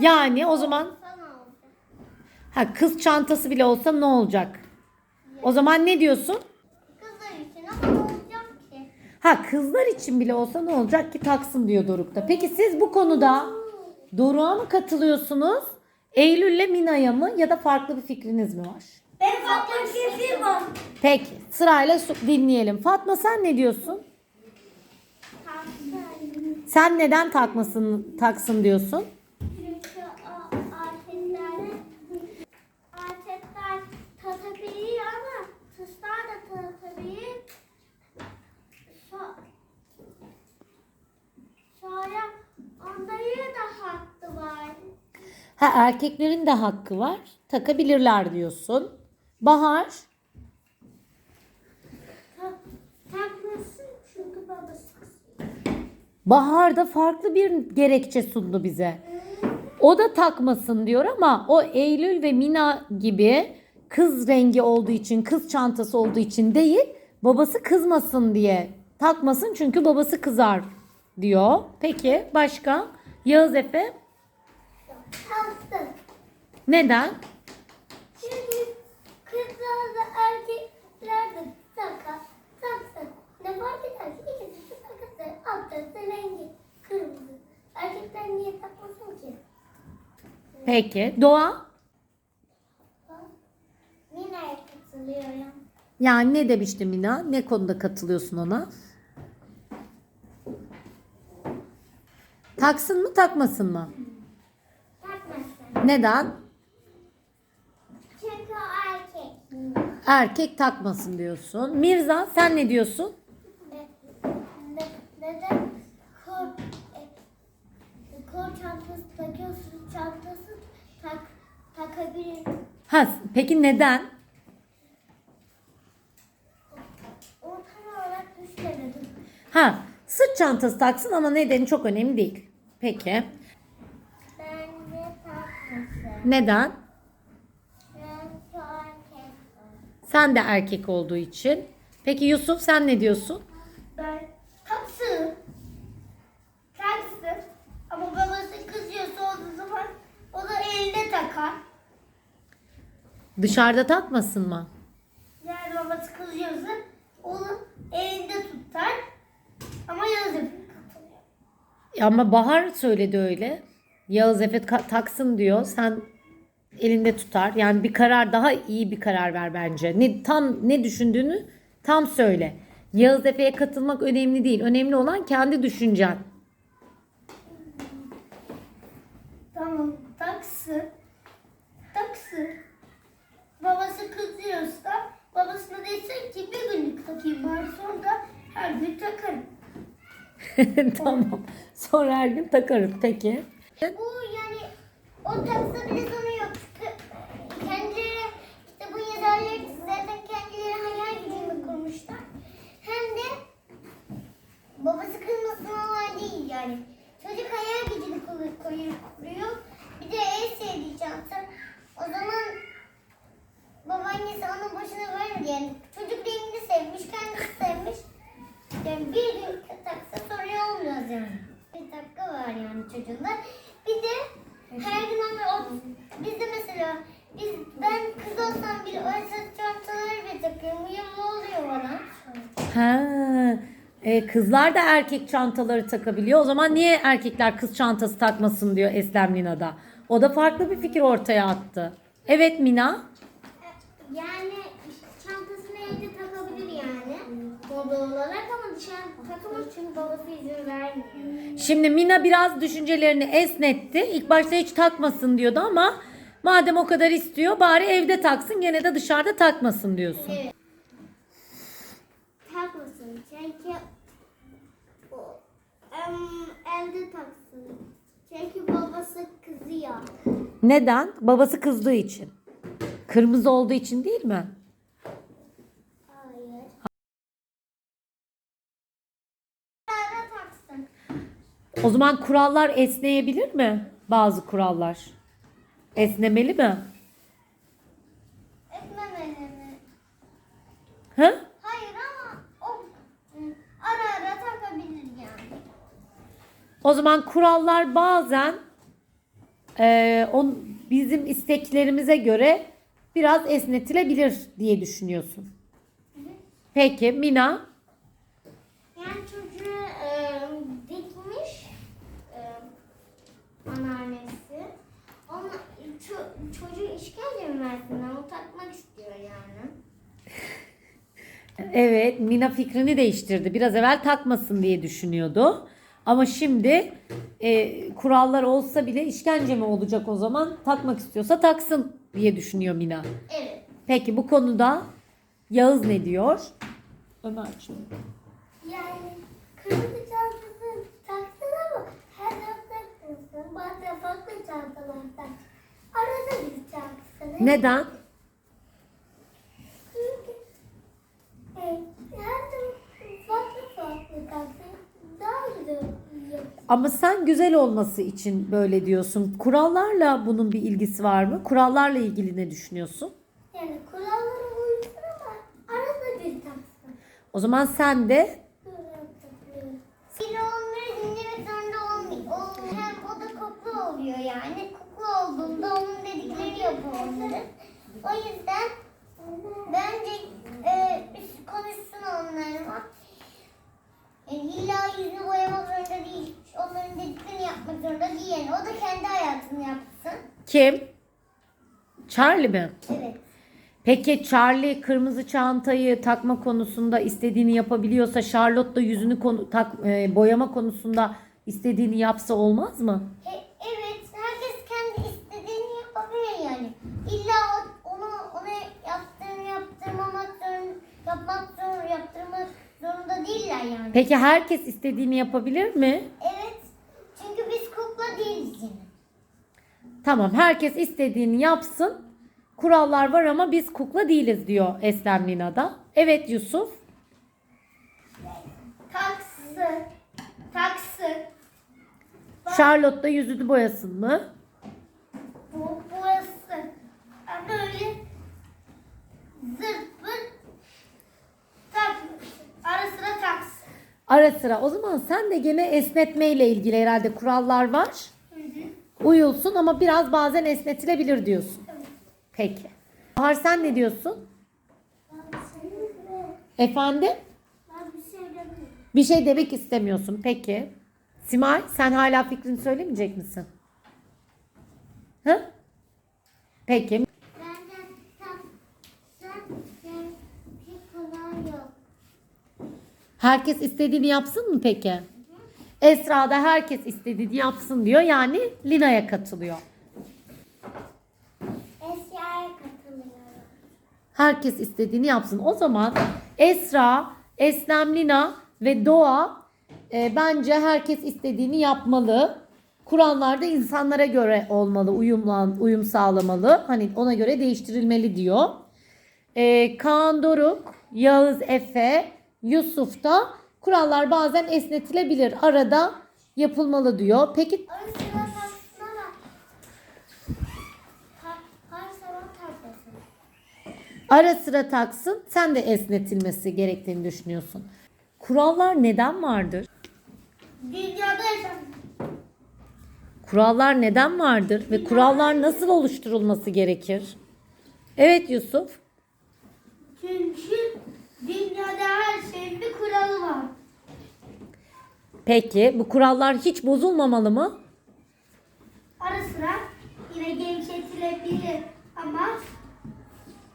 Yani o zaman ha kız çantası bile olsa ne olacak? O zaman ne diyorsun? Kızlar için ama ne olacak ki? Ha kızlar için bile olsa ne olacak ki taksın diyor Doruk'ta. Peki siz bu konuda Doruk'a mı katılıyorsunuz? Eylül'le Mina'ya mı ya da farklı bir fikriniz mi var? Ben Fatma Şefim var. Peki sırayla dinleyelim. Fatma sen ne diyorsun? Sen neden takmasın taksın diyorsun? Çünkü o afetlere afetler tatabiliyor ama kızlar da tatabilir. So- Sonra onların da hakkı var. Ha erkeklerin de hakkı var. Takabilirler diyorsun. Bahar Ta- takmasın çünkü babası Bahar da farklı bir gerekçe sundu bize. O da takmasın diyor ama o Eylül ve Mina gibi kız rengi olduğu için, kız çantası olduğu için değil, babası kızmasın diye takmasın çünkü babası kızar diyor. Peki başka? Yağız Efe taktı. neden? Çünkü kızlar da erkekler de takar. Taksın. Ne fark eder ki? İkisi de takası. Alttası rengi kırmızı. Erkekler niye takmasın ki? Peki Doğa? Mina'ya katılıyorum. Yani ne demişti Mina? Ne konuda katılıyorsun ona? Taksın mı takmasın mı? Takmasın. Neden? Çünkü erkek. Erkek takmasın diyorsun. Mirza sen ne diyorsun? Ne, ne, neden kol, e, kol çantası takıyorsun çantası tak, takabilir. Ha peki neden? Ha sırt çantası taksın ama nedeni çok önemli değil. Peki. Bence takmasın. Neden? Çünkü erkek. Sen de erkek olduğu için. Peki Yusuf sen ne diyorsun? Ben taksın. Taksın. Ama babası kızıyorsa o zaman o da eline takar. Dışarıda takmasın mı? Yani babası kızıyorsa onu elinde tutar. Ama yazıp katılıyor. Ama Bahar söyledi öyle. Yağız Efe taksın diyor. Sen elinde tutar. Yani bir karar daha iyi bir karar ver bence. Ne tam ne düşündüğünü tam söyle. Yağız Efe'ye katılmak önemli değil. Önemli olan kendi düşüncen. Tamam taksın. Taksın. Babası kızıyorsa babasına desin ki bir günlük takayım bari sonra her gün takarım. tamam. Sonra her gün takarım. Peki. Bu yani o taksa bile sonu yok. Kendileri bu yazarları zaten kendileri hayal gücünü kurmuşlar. Hem de babası kızmasın olay değil yani. Çocuk hayal gücünü kur- kuruyor. Bir de en sevdiği çanta. O zaman babaannesi onun başına vermedi yani. Çocuk rengini sevmiş, kendisi sevmiş. Yani bir gün taksa sorun olmaz yani. Bir dakika var yani çocuğunda. Bir de her gün ama o, biz de mesela biz ben kız olsam bile o esas çantaları bile takıyorum. Bu yıl ne oluyor bana? Ha. E, kızlar da erkek çantaları takabiliyor. O zaman niye erkekler kız çantası takmasın diyor Eslem Lina'da. O da farklı bir fikir ortaya attı. Evet Mina. Yani çantasını evde takabilir yani. Moda olarak ama dışarı takamaz çünkü babası izin vermiyor. Şimdi Mina biraz düşüncelerini esnetti. İlk başta hiç takmasın diyordu ama madem o kadar istiyor bari evde taksın gene de dışarıda takmasın diyorsun. Evet. Çünkü o em, elde taksın. Çünkü babası kızıyor. Neden? Babası kızdığı için. Kırmızı olduğu için değil mi? Hayır. Elde taksın. O zaman kurallar esneyebilir mi? Bazı kurallar. Esnemeli mi? Etmemeli mi? Hı? Hayır ama o m, ara ara takabilir yani. O zaman kurallar bazen e, on, bizim isteklerimize göre biraz esnetilebilir diye düşünüyorsun. Peki Mina? Yani çocuğu e, dikmiş e, anneannesi. Ona, ço- çocuğu işkence mi versinler? O takmak istiyor yani. Evet Mina fikrini değiştirdi. Biraz evvel takmasın diye düşünüyordu. Ama şimdi e, kurallar olsa bile işkence mi olacak o zaman? Takmak istiyorsa taksın diye düşünüyor Mina. Evet. Peki bu konuda Yağız ne diyor? Ömerciğim. Yani kırmızı çantasını taksın ama her hafta taksın. Bazen farklı çantalardan. Arada bir taksın. Neden? Çünkü e, her zaman farklı farklı taksın. Daha güzel yapıyor. Ama sen güzel olması için böyle diyorsun. Kurallarla bunun bir ilgisi var mı? Kurallarla ilgili ne düşünüyorsun? Yani kurallara uysun ama arada bir taksın. O zaman sen de Biri onları dinlemek zorunda olmuyor. O, hem o da kukla oluyor yani. Kukla olduğunda onun dedikleri yapıyor onların. O yüzden bence e, biz konuşsun onlarla. Yani illa yüzünü boyamak zorunda değil. Onların dediklerini yani. O da kendi hayatını yapsın. kim? Charlie mi? Evet. Peki Charlie kırmızı çantayı takma konusunda istediğini yapabiliyorsa Charlotte da yüzünü konu, tak, e, boyama konusunda istediğini yapsa olmaz mı? He, evet, herkes kendi istediğini yapabilir yani. İlla onu ona yaptığını yaptırmamak zorunda, yapmak zorunda, yaptırmak zorunda değiller yani. Peki herkes istediğini yapabilir mi? Evet, Tamam herkes istediğini yapsın. Kurallar var ama biz kukla değiliz diyor Eslem Lina'da. Evet Yusuf. Taksı, taksı, Charlotte da yüzünü boyasın mı? bu, burası. Böyle zırt pırt tak, ara sıra taksı. Ara sıra. O zaman sen de gene esnetmeyle ilgili herhalde kurallar var. Uyulsun ama biraz bazen esnetilebilir diyorsun. Peki. Bahar sen ne diyorsun? Efendim? Bir şey. Bir şey demek istemiyorsun. Peki. Simay sen hala fikrini söylemeyecek misin? Hı? Peki. Herkes istediğini yapsın mı peki? Esra da herkes istediğini yapsın diyor. Yani Lina'ya katılıyor. Eşyaya katılıyorum. Herkes istediğini yapsın. O zaman Esra, Eslem, Lina ve Doğa e, bence herkes istediğini yapmalı. Kurallar da insanlara göre olmalı, uyumlan, uyum sağlamalı. Hani ona göre değiştirilmeli diyor. E, Kaan Doruk, Yağız Efe, Yusuf da kurallar bazen esnetilebilir. Arada yapılmalı diyor. Peki Ara sıra taksın sen de esnetilmesi gerektiğini düşünüyorsun. Kurallar neden vardır? Dünyada. Kurallar neden vardır ve kurallar nasıl oluşturulması gerekir? Evet Yusuf. Çünkü dünyada her şeyin bir kuralı var. Peki bu kurallar hiç bozulmamalı mı? Ara sıra yine gevşetilebilir ama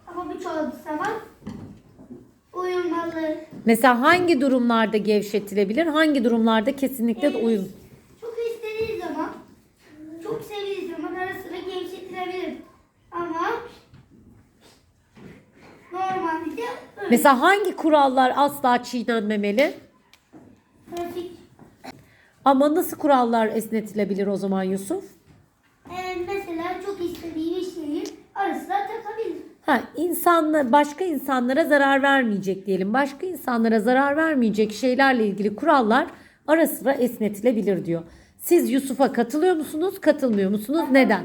ama birçok zaman uyumalı. Mesela hangi durumlarda gevşetilebilir, hangi durumlarda kesinlikle de uyum? Çok istediği zaman, çok sevdiği zaman ara sıra gevşetilebilir. Ama normalde öyle. Mesela hangi kurallar asla çiğnenmemeli? Trafik. Ama nasıl kurallar esnetilebilir o zaman Yusuf? Ee, mesela çok istediği bir şeyi ara sıra takabilir. Ha, insanla başka insanlara zarar vermeyecek diyelim. Başka insanlara zarar vermeyecek şeylerle ilgili kurallar ara sıra esnetilebilir diyor. Siz Yusuf'a katılıyor musunuz? Katılmıyor musunuz? Neden?